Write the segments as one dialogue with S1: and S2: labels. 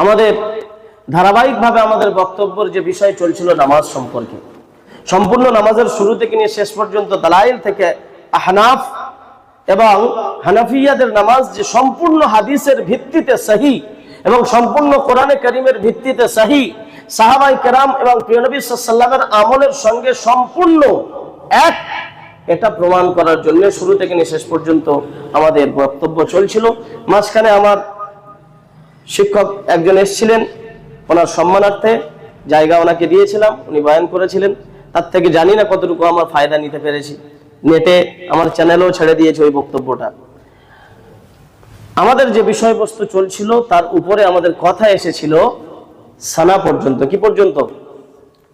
S1: আমাদের ধারাবাহিকভাবে আমাদের বক্তব্যের যে বিষয় চলছিল নামাজ সম্পর্কে, সম্পূর্ণ নামাজের শুরু থেকে নিয়ে শেষ পর্যন্ত দালাইল থেকে আহনাফ এবং হানাফিয়াদের নামাজ যে সম্পূর্ণ হাদিসের ভিত্তিতে সহি এবং সম্পূর্ণ কোরআনে করিমের ভিত্তিতে সহি সাহাবাই কেরাম এবং প্রিয়নবী সাল্লামের আমলের সঙ্গে সম্পূর্ণ এক, এটা প্রমাণ করার জন্য শুরু থেকে নিয়ে শেষ পর্যন্ত আমাদের বক্তব্য চলছিল। মাঝখানে আমার শিক্ষক একজন এসেছিলেন, ওনার সম্মানার্থে জায়গা ওনাকে দিয়েছিলাম, উনি বয়ান করেছিলেন। তার থেকে জানি না কতটুকু আমার ফায়দা নিতে পেরেছি। নেটে আমার চ্যানেলেও ছেড়ে দিয়েছে ওই বক্তব্যটা। আমাদের যে বিষয়বস্তু চলছিল, তার উপরে আমাদের কথা এসেছিল সানা পর্যন্ত। কি পর্যন্ত?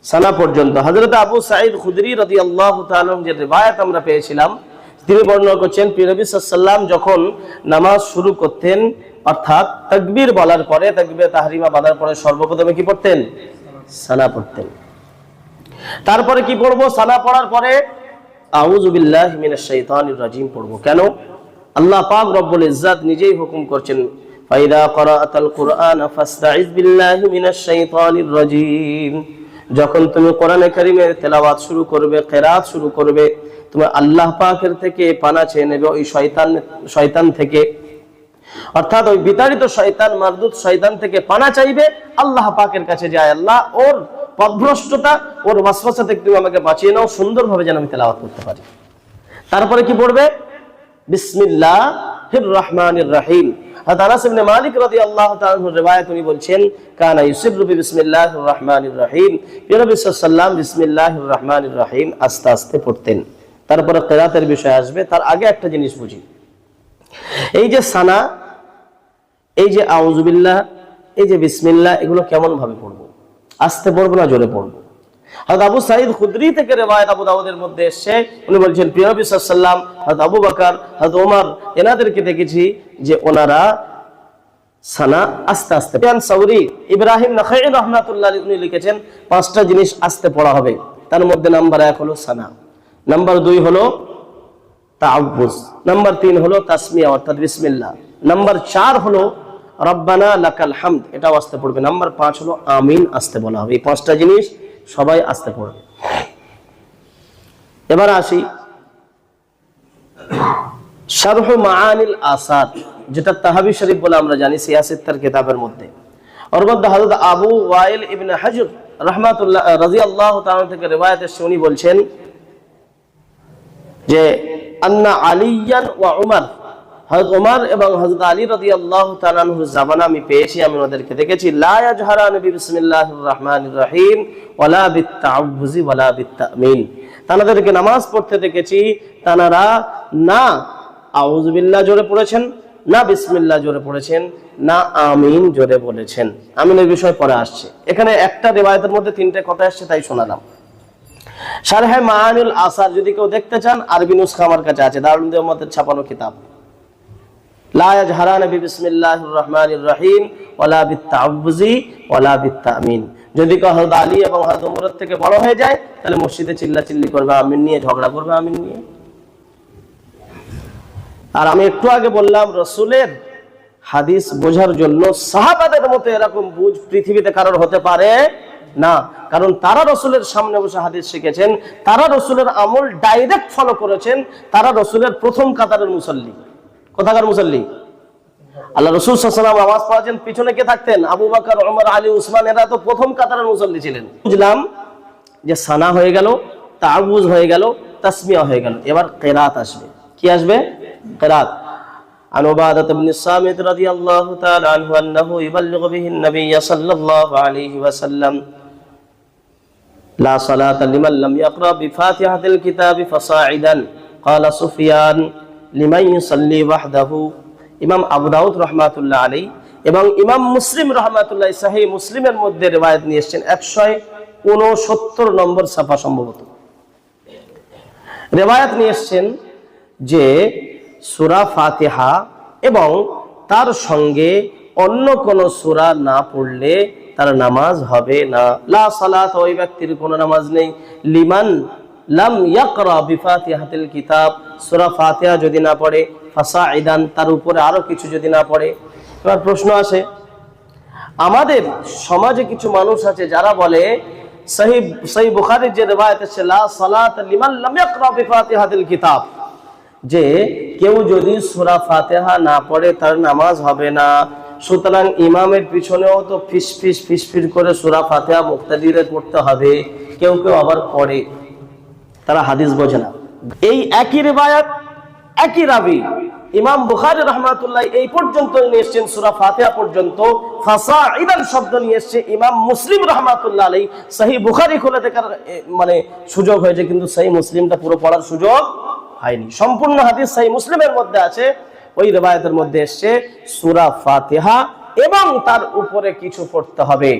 S1: সানা পর্যন্ত। হজরত আবু সাইদ খুদরি রদি আল্লাহ যে রেবায়াত আমরা পেয়েছিলাম, তিনি বর্ণনা করছেন পিরবি সাল্লাম যখন নামাজ শুরু করতেন অর্থাৎ তকবীর বলার পরে, তকবীর তাহরিমা বাঁধার পরে সর্বপ্রথমে কি পড়তেন? সানা পড়তেন। তারপরে কি পড়ব? সানা পড়ার পরে আউজুবিল্লাহ মিনাশ শাইতানির রাজিম পড়ব। কেন? আল্লাহ পাক রব্বুল ইজ্জাত নিজেই হুকুম করছেন, ফাইদা করাআতাল কুরআন ফাসতাইজ বিল্লাহি মিনাশ শাইতানির রাজিম। যখন তুমি কোরআনে কারীমের তেলাওয়াত শুরু করবে, কিরাত শুরু করবে তুমি আল্লাহ পাকের থেকে পানা চেয়ে নেবে ওই শয়তান শয়তান থেকে। অর্থাৎ ওই বিতাড়িত শয়তান, মারদুত শয়তান থেকে পানা চাইবে, আল্লাহ পাকের কাছে যায়, আল্লাহ ওর পথভ্রষ্টতা, ওর ওয়াসওয়াসা থেকে তুমি আমাকে বাঁচিয়ে নাও, সুন্দরভাবে যেন আমি তেলাওয়াত করতে পারি। তারপরে কি পড়বে? ইউসিররু বিসমিল্লাহির রহমানির রাহিম তারপরে কিরাতের বিষয় আসবে, তার আগে একটা জিনিস বুঝি। এই যে সানা, এই যে আউজুবিল্লাহ এই যে বিসমিল্লাহ, এগুলো কেমন ভাবে পড়ব? আস্তে পড়ব না জোরে পড়ব? আবু এনাদেরকে দেখেছি যে ওনারা সানা আস্তে আস্তে ইব্রাহিম নাখাই উনি লিখেছেন, পাঁচটা জিনিস আস্তে পড়া হবে। তার মধ্যে নাম্বার এক হলো সানা। নাম্বার দুই হলো তাআবুজ নাম্বার তিন হলো তাসমিয়া, অর্থাৎ বিসমিল্লাহ। নাম্বার চার হলো রব্বানা লাকাল হামদ, এটাও আসতে পড়বে। নাম্বার পাঁচ হলো আমিন, আসতে বলা হবে। এই পাঁচটা জিনিস সবাই আসতে পড়বে। এবার আসি শারহ মাআনিল আসাদ, যেটা তাহাবি শরীফ বলে আমরা জানি, সিয়াসিত্তার কিতাবের মধ্যে। ওর মধ্যে আবু ওয়াইল ইবনে হাজর রাহমাতুল্লাহ, রাদিয়াল্লাহু তাআলা থেকে রিওয়ায়াত এসে উনি বলছেন যে আন্না আলিয়ান ওয়া উমার। হযরত ওমর এবং হযরত আলী রাদিয়াল্লাহু তাআলা আনহুর জামানা আমি পেয়েছি, আমি ওদেরকে দেখেছি। লা ইয়াজহারান বিসমিল্লাহির রহমানির রহিম, ওয়ালা বিত্তাউযি ওয়ালা বিত্তামিন। তানাদেরকে নামাজ পড়তে দেখেছি, তানারা না আউযু বিল্লাহ জোরে পড়েছেন, না বিসমিল্লাহ জোরে পড়েছেন, না আমিন জোরে বলেছেন। আমিনের বিষয় পরে আসছে। এখানে একটা রিওয়ায়াতের মধ্যে তিনটে কথা আসছে তাই শোনালাম। শারহে মাআনুল আসার যদি কেউ দেখতে চান, আরবি নুসখা আমার কাছে আছে ছাপানো কিতাব রহিম বিত্তামিন। যদি কেউ আলী এবং থেকে বড় হয়ে যায়, তাহলে মসজিদে করবে, আমিন নিয়ে, ঝগড়া করবে, আমিন নিয়ে। আর আমি একটু আগে বললাম, রসুলের হাদিস বোঝার জন্য সাহাবাদের মতো এরকম বুঝ পৃথিবীতে কারোর হতে পারে না কারণ তারা রসুলের সামনে বসে হাদিস শিখেছেন তারা রসুলের আমল ডাইরেক্ট ফলো করেছেন তারা রসুলের প্রথম কাতারের মুসল্লি কোথাকার মুসল্লি আল্লাহ রসুল সাল্লাম আওয়াজ পাওয়াছেন পিছনে কে থাকতেন আবু বাকর ওমর আলী উসমান এরা তো প্রথম কাতারের মুসল্লি ছিলেন বুঝলাম যে সানা হয়ে গেল তাবুজ হয়ে গেল তাসমিয়া হয়ে গেল এবার কেরাত আসবে কি আসবে কেরাত عن عبادة بن الصامت رضي الله تعالى عنه أنه يبلغ به النبي صلى الله عليه وسلم লা সালাতা লিমান লাম ইয়াকরা বিফাতিহাতিল কিতাবি ফাসাঈদান। ক্বালা সুফিয়ান, লিমান ইউসাল্লি ওয়াহদাহু। ইমাম আবু রহমাতুল্লাহ আলী এবং ইমাম মুসলিম রহমাতুল্লাহ সাহি মুসলিমের মধ্যে রেওয়ায়ত নিয়ে এসছেন একশো উনসত্তর নম্বর সাফা সম্ভবত। রেওয়ায়ত নিয়ে এসছেন যে সুরা ফাতিহা এবং তার সঙ্গে অন্য কোন সুরা না পড়লে তার নামাজ হবে না। লা সালাত, ওই ব্যক্তির কোনো নামাজ নেই। লিমান লাম ইয়াকরা কিতাব, সূরা ফাতিহা যদি না পড়ে ফাসাইদান তার উপরে আরও কিছু যদি না পড়ে। এবার প্রশ্ন আসে, আমাদের সমাজে কিছু মানুষ আছে যারা বলে সহি সহি বুখারীর যে রিওয়ায়াত আছে, লা সালাত লিমান লাম ইয়াকরা বিফাতিহাতিল কিতাব, যে কেউ যদি সূরা ফাতিহা না পড়ে, তার নামাজ হবে না। সুতরাং ইমামের পিছনেও তো ফিস ফিস ফিস ফিস করে সুরা ফাতিহা মুক্তাদিরে করতে হবে, কেউ কেউ আবার পড়ে। তারা হাদিস বোঝে না। এই একই রিবায়াত, একই রাবি। ইমাম বুখারী রহমাতুল্লাহ এই পর্যন্ত নিয়ে এসেছেন, সূরা ফাতিহা পর্যন্ত। ফাসাইদান শব্দ নিয়ে এসেছে ইমাম মুসলিম রহমাতুল্লাহ আলাই সহি বুখারী খুলে দেখার মানে সুযোগ হয়েছে, কিন্তু সহি মুসলিমটা পুরো পড়ার সুযোগ হয়নি। সম্পূর্ণ হাদিস সহি মুসলিমের মধ্যে আছে। ওই রিবায়াতের মধ্যে এসেছে সুরা ফাতেহা এবং তার উপরে কিছু পড়তে হবে।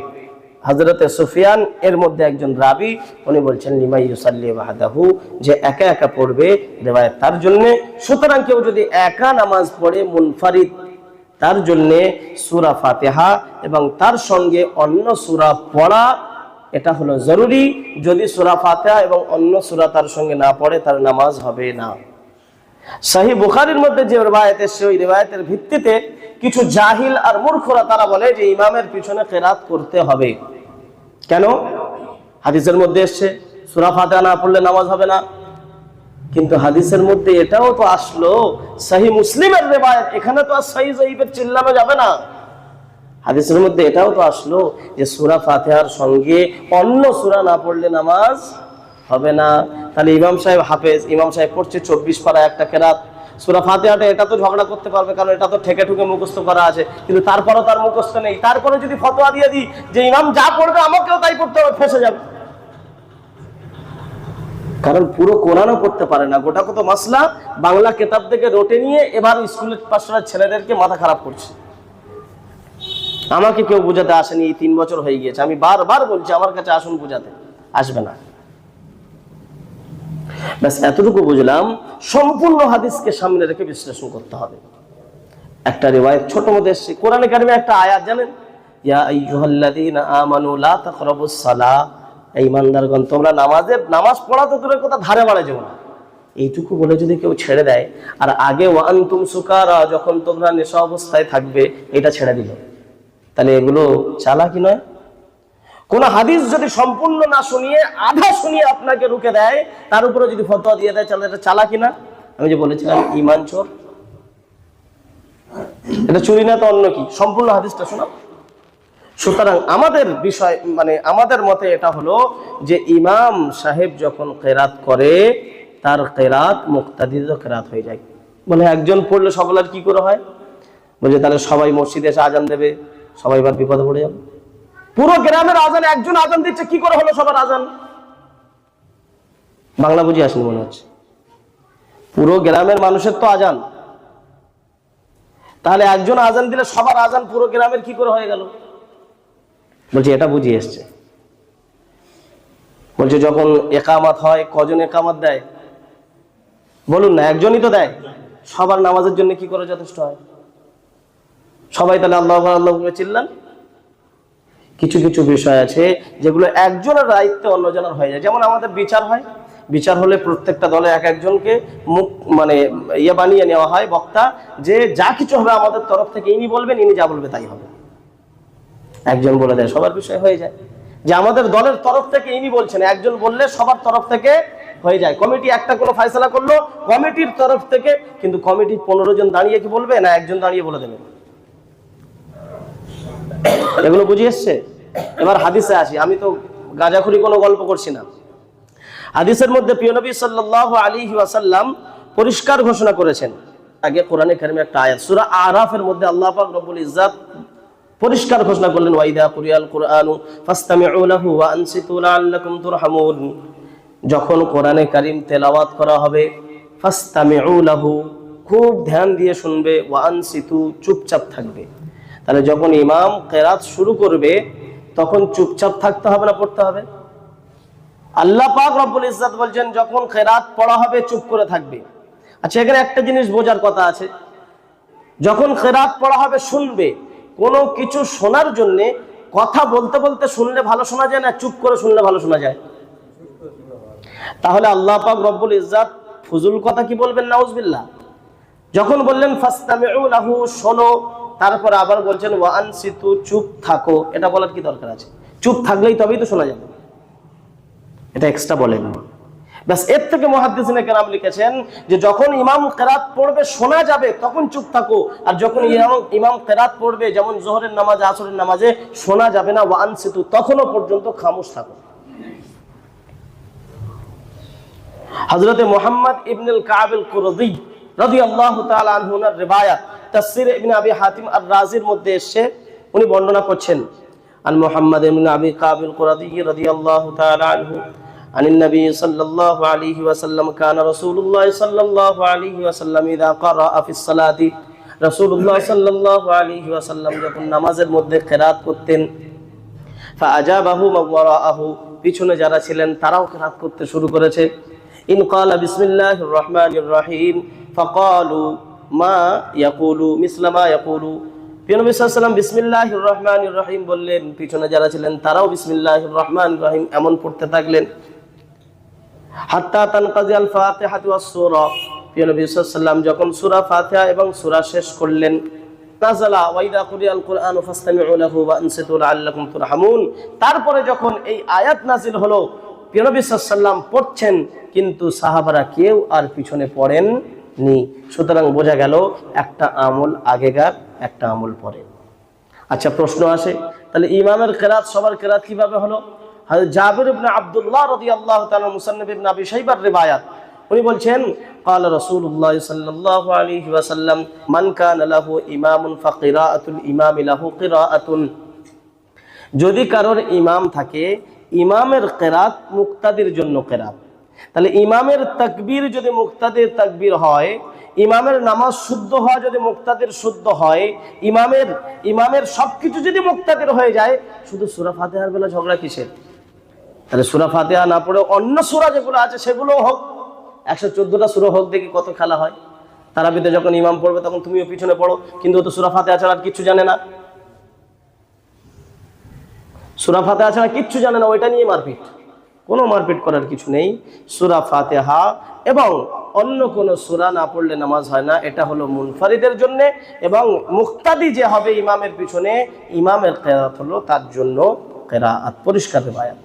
S1: হজরতে সুফিয়ান এর মধ্যে একজন রাবি, উনি বলছেন, লিমাই ইউসাল্লি ওয়াহদাহু যে একা একা পড়বে রেবায়ত তার জন্যে। সুতরাং কেউ যদি একা নামাজ পড়ে মুনফারিদ, তার জন্যে সুরা ফাতেহা এবং তার সঙ্গে অন্য সুরা পড়া, এটা হলো জরুরি। যদি সুরা ফাতিহা এবং অন্য সুরা তার সঙ্গে না পড়ে, তার নামাজ হবে না। শাহী বুখারীর মধ্যে যে রেবায়ত এসছে, ওই রেবায়তের ভিত্তিতে কিছু জাহিল আর মূর্খরা তারা বলে যে ইমামের পিছনে কেরাত করতে হবে। কেন? হাদিসের মধ্যে এসছে, সূরা ফাতিহা না পড়লে নামাজ হবে না। কিন্তু হাদিসের মধ্যে এটাও তো আসলো, সহি মুসলিমের রেবায়ত, এখানে তো আর সহি জয়ীবের চিল্লানো যাবে না। হাদিসের মধ্যে এটাও তো আসলো যে সুরা ফাতিহার সঙ্গে অন্য সুরা না পড়লে নামাজ হবে না। তাহলে ইমাম সাহেব হাফেজ, ইমাম সাহেব পড়ছে চব্বিশ পারা একটা কেরাত। সুরা ফাতিহাটা, এটা তো ঝগড়া করতে পারবে, কারণ এটা তো ঠেকে ঠুকে মুখস্থ করা আছে। কিন্তু তারপরেও তার মুখস্থ নেই। তারপরে যদি ফতোয়া দিয়ে দিই যে ইমাম যা পড়বে, আমাকেও তাই পড়তে হবে, ফেসে যাবে। কারণ পুরো কোরআনও পড়তে পারে না। গোটা কত মাসলা বাংলা কেতাব থেকে রোটে নিয়ে এবার স্কুলের পাশার ছেলেদেরকে মাথা খারাপ করছে। আমাকে কেউ বোঝাতে আসেনি তিন বছর হয়ে গিয়েছে। আমি বারবার বলছি, আমার কাছে আসুন বোঝাতে। আসবে না। ব্যাস, এতটুকু বুঝলাম, সম্পূর্ণ হাদিসকে সামনে রেখে বিশ্লেষণ করতে হবে। একটা রিওয়ায়াত, ছোট মধ্যে এসছে। কোরআনে কারিমে একটা আয়াত, জানেন? তোমরা নামাজের নামাজ পড়া তো কথা, ধারে না। এইটুকু বলে যদি কেউ ছেড়ে দেয়, আর আগে যখন তোমরা নেশা অবস্থায় থাকবে, এটা ছেড়ে দিল। তাহলে এগুলো চালাকি নয়? কোন হাদিস যদি সম্পূর্ণ না শুনিয়ে, আধা শুনিয়ে আপনাকে রুখে দেয়, তার উপরে যদি ফতোয়া দিয়ে দেয়, তাহলে এটা চালাকি না? আমি যে বলেছিলাম ইমান চোর। এটা চুরি না, তো অন্য কি? সম্পূর্ণ হাদিসটা শোনা সুতরাং আমাদের বিষয় মানে আমাদের মতে এটা হলো যে ইমাম সাহেব যখন কেরাত করে, তার কেরাত মুক্তাদিদ কেরাত হয়ে যায়। বলে একজন পড়লে সকলের কি করে হয়? বলছে তাহলে সবাই মসজিদে এসে আজান দেবে, সবাই এবার বিপদে পড়ে যাবে। পুরো গ্রামের আজান একজন আজান দিচ্ছে, কি করে হলো সবার আজান? বাংলা বুঝি আসেনি মনে হচ্ছে। পুরো গ্রামের মানুষের তো আজান। তাহলে একজন আজান দিলে সবার আজান পুরো গ্রামের কি করে হয়ে গেল? বলছি, এটা বুঝিয়ে এসছে। বলছে, যখন একামাত হয়, কজন একামাত দেয়? বলুন না, একজনই তো দেয়। সবার নামাজের জন্য কি করে যথেষ্ট হয়? সবাই তাহলে আল্লাহ আল্লাহ চিল্লান। কিছু কিছু বিষয় আছে যেগুলো একজনের দায়িত্বে অন্যজনের হয়ে যায়। যেমন আমাদের বিচার হয়। বিচার হলে প্রত্যেকটা দলে এক একজনকে মুখ মানে ইয়ে বানিয়ে নেওয়া হয় বক্তা যে যা কিছু হবে আমাদের তরফ থেকে ইনি বলবেন, ইনি যা বলবে তাই হবে। একজন বলে দেয়, সবার বিষয় হয়ে যায়। যে আমাদের দলের তরফ থেকে ইনি বলছেন, একজন বললে সবার তরফ থেকে হয়ে যায়। কমিটি একটা কোনো ফয়সলা করল, কমিটির তরফ থেকে, কিন্তু কমিটির পনেরো জন দাঁড়িয়ে কি বলবে না একজন দাঁড়িয়ে বলে দেবে? এগুলো বুঝে এসছে? এবার হাদিসে আসি। আমি তো গাঁজাখুরি কোনো গল্প করছি না। হাদিসের মধ্যে প্রিয় নবী সাল্লাল্লাহু আলাইহি ওয়াসাল্লাম পরিষ্কার ঘোষণা করেছেন। আগে কোরআনে কারিমে একটা আয়াত, সূরা আরাফের মধ্যে আল্লাহ পাক রব্বুল ইজ্জাত পরিষ্কার ঘোষণা করলেন ওয়াইদা কুরিয়াল কুরআনু ফাসতামিউ লাহু ওয়া আনসিতু লাআল্লাকুম তুরহামুন। যখন কোরআনে কারিম তেলাওয়াত করা হবে, ফাসতামিউ লাহু, খুব ধ্যান দিয়ে শুনবে, ওয়া আনসিতু, চুপচাপ থাকবে। তাহলে যখন ইমাম কেরাত শুরু করবে, তখন চুপচাপ থাকতে হবে না, পড়তে হবে? আল্লাহ পাক রব্বুল ইজ্জাত বলছেন, যখন কেরাত পড়া হবে, চুপ করে থাকবে। আচ্ছা এখানে একটা জিনিস বোঝার কথা আছে। যখন কেরাত পড়া হবে, শুনবে। কোনো কিছু শোনার জন্য কথা বলতে বলতে শুনলে ভালো শোনা যায় না, চুপ করে শুনলে ভালো শোনা যায়? তাহলে আল্লাহ পাক রব্বুল ইজ্জাত ফজুল কথা কি বলবেন? নাউজবিল্লাহ। যখন বললেন, ফাস্তামিউ লাহু, শোনো তারপর আবার বলছেন, ওয়ান সিতু, চুপ থাকো। এটা বলার কি দরকার আছে? চুপ থাকলেই তবেই তো শোনা যাবে। এটা এক্সট্রা বলেন। ব্যাস, এর থেকে মহাদ্দিসিনে কেরাম লিখেছেন যে, যখন ইমাম কেরাত পড়বে, শোনা যাবে, তখন চুপ থাকো। আর যখন ইমাম ইমাম কেরাত পড়বে, যেমন জোহরের নামাজে, আসরের নামাজে, শোনা যাবে না। ওয়ান সিতু, তখনও পর্যন্ত খামোশ থাকো। হযরতে মোহাম্মদ ইবনুল কাবিল কুরদি রাদিয়াল্লাহু তাআলা আনহু ওনার রিওয়ায়াত তাফসীর ইবনে আবি হাতিম আর রাজির মধ্যে এসে উনি বর্ণনা করছেন আন মুহাম্মদ ইবনে আবি কাবিল কুরদি রাদিয়াল্লাহু তাআলা আনহু عن النبي صلى الله عليه وسلم كان رسول الله صلى الله عليه وسلم إذا قرأ في الصلاة رسول الله صلى الله عليه وسلم যখন নামাজের মধ্যে কেরাত করতেন ফাআজাবাহু মান ওয়ারাআহু পিছনে যারা ছিলেন তারাও কেরাত করতে শুরু করেছে ইন ক্বালা বিসমিল্লাহির রহমানির রহিম ফাকালু মা ইয়াকুলু, মিসলা মা ইয়াকুলু। নবী সাল্লাল্লাহু বিসমিল্লাহির রহমানির রহিম বললেন, পিছনে যারা ছিলেন তারাও বিসমিল্লাহির রহমানির রহিম এমন পড়তে থাকলেন। যখন সূরা ফাতিহা এবং সূরা শেষ করলেন, নাযালা ওয়া ইযা কুরিয়াল তারপরে যখন এই আয়াত নাযিল হলো, প্রিয় নবী পড়ছেন, কিন্তু সাহাবারা কেউ আর পিছনে পড়েন নি সুতরাং বোঝা গেল একটা আমল আগেকার একটা আমল পরে আচ্ছা প্রশ্ন আসে তাহলে ইমামের কেরাত সবার কেরাত কিভাবে হলো হযরত জাবির ইবনে আব্দুল্লাহ রাদিয়াল্লাহু তাআলা মুসান্নাফ ইবনে আবি শাইবার রিওয়ায়াত উনি বলছেন قال رسول الله صلى الله عليه وسلم من كان له امام فقراءه الامام له قراءه যদি কারোর ইমাম থাকে ইমামের কেরাত মুক্তাদির জন্য কেরাত তাহলে ইমামের তাকবীর যদি মুক্তাদের তাকবীর হয়, ইমামের নামাজ শুদ্ধ হওয়া যদি মুক্তাদির শুদ্ধ হয়, ইমামের ইমামের সবকিছু যদি মুক্তাদির হয়ে যায়, শুধু সুরা ফাতেহার বেলা ঝগড়া কিসের? তাহলে সুরা ফাতেহা না পড়ে অন্য সুরা যেগুলো আছে সেগুলো হোক, একশো চোদ্দটা সুরা হোক দেখি কত খেলা হয়। তারাবিতে যখন ইমাম পড়বে তখন তুমিও পিছনে পড়ো, কিন্তু তো সুরা ফাতেহা ছাড়া আর কিচ্ছু জানে না। সুরা ফাতেহা ছাড়া কিচ্ছু জানে না ওইটা নিয়ে মারপিট। কোনো মারপিট করার কিছু নেই। সুরা ফাতেহা এবং অন্য কোনো সুরা না পড়লে নামাজ হয় না। এটা হলো মুনফারিদের জন্য এবং মুক্তাদি যে হবে ইমামের পিছনে, ইমামের কেরাত হলো তার জন্য কেরাত। পরিষ্কার রেবায়াত।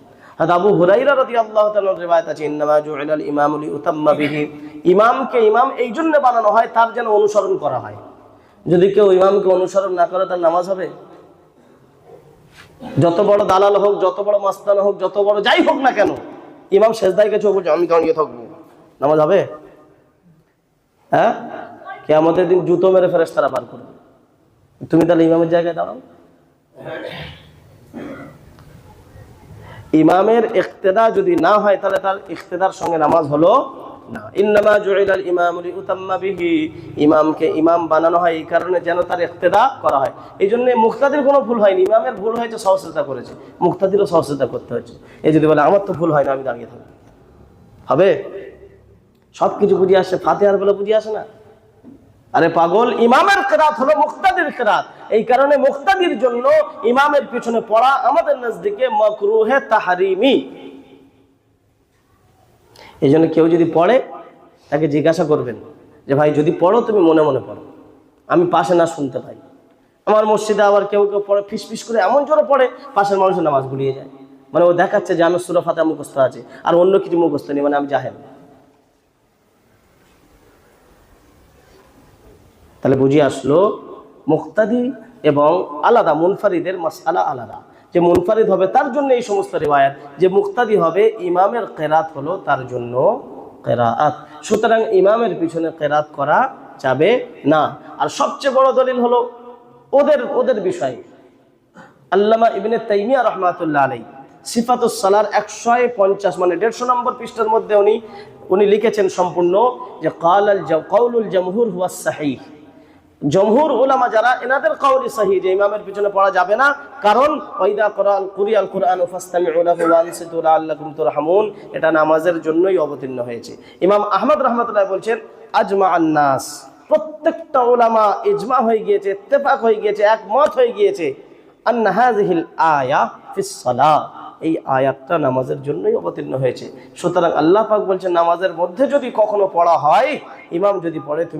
S1: ইমামকে ইমাম এই জন্য বানানো হয় তার যেন অনুসরণ করা হয়। যদি কেউ ইমামকে অনুসরণ না করে তার নামাজ হবে? যত বড় দালাল হোক, যত বড় মাস্তান হোক, যত বড় যাই হোক না কেন, ইমাম শেষদায় গেছে বলছে, আমি দাঁড়িয়ে থাকব। নামাজ হবে? হ্যাঁ? কে আমাদের দিন জুতো মেরে ফেরেস তারা পার করবে। তুমি তাহলে ইমামের জায়গায় দাঁড়াও। ইমামের ইক্তেদা যদি না হয়, তাহলে তার ইক্তেদার সঙ্গে নামাজ হলো ইন্নামা জুইলাল বিহি। ইমামকে ইমাম বানানো হয় এই কারণে যেন তার ইক্তেদা করা হয়। মুক্তাদির কোনো ভুল হয়নি। ইমামের ভুল হয়েছে করেছে। মুক্তাদিরও করতে হয়েছে। যদি বলে, আমার তো ভুল হয় না, আমি দাঁড়িয়ে হবে? সব কিছু বুঝে আসে, ফাতেহার বলে বুঝে আসে না? আরে পাগল, ইমামের কেরাত হলো মুক্তাদির কেরাত। এই কারণে মুক্তাদির জন্য ইমামের পিছনে পড়া আমাদের নজদিকে মকরুহে তাহারিমি। এই জন্য কেউ যদি পড়ে, তাকে জিজ্ঞাসা করবেন যে, ভাই, যদি পড়ো, তুমি মনে মনে পড়ো। আমি পাশে না শুনতে পাই। আমার মসজিদে আবার কেউ কেউ পড়ে ফিস ফিস করে এমন জোরে পড়ে, পাশের মানুষের নামাজ গুলিয়ে যায়। মানে ও দেখাচ্ছে যে, আমি সুরা ফাতে মুখস্থ আছে, আর অন্য কিছু মুখস্থ নেই মানে আমি জাহেল। তাহলে বুঝে আসলো, মুক্তাদি এবং আলাদা, মুনফারিদের মাসালা আলাদা। যে মুনফারিদ হবে, তার জন্য এই সমস্ত রেওয়ায়াত। যে মুক্তাদি হবে, ইমামের কেরাত হলো তার জন্য কেরাত। সুতরাং ইমামের পিছনে কেরাত করা যাবে না। আর সবচেয়ে বড় দলিল হলো ওদের ওদের বিষয়। আল্লামা ইবনে তাইমিয়া রহমাতুল্লাহ আলাই সিফাতুস সালার একশো পঞ্চাশ মানে দেড়শো নম্বর পৃষ্ঠার মধ্যে উনি উনি লিখেছেন সম্পূর্ণ যে কাল আল কৌলুল জমহুর হুয়া সাহিহ। জমহুর ওলামা যারা, এনাদের কাউলি সাহি যে ইমামের পিছনে পড়া যাবে না। কারণ, ওয়াইদা কোরআন কুরিয়াল কোরআন লাআল্লাকুম তুরহামুন। এটা নামাজের জন্যই অবতীর্ণ হয়েছে। ইমাম আহমদ রাহমাতুল্লাহ বলছেন, আজমা আন্নাস, প্রত্যেকটা ওলামা ইজমা হয়ে গিয়েছে, ইত্তেফাক হয়ে গিয়েছে, একমত হয়ে গিয়েছে। আন্না হাযিহিল আয়া ফিস সালাহ এই আয়াতটা নামাজের জন্যই অবতীর্ণ হয়েছে। সুতরাং আল্লাহ পাক বলছেন, নামাজের মধ্যে যদি কখনো পড়া হয়, ইমাম যদি পড়ে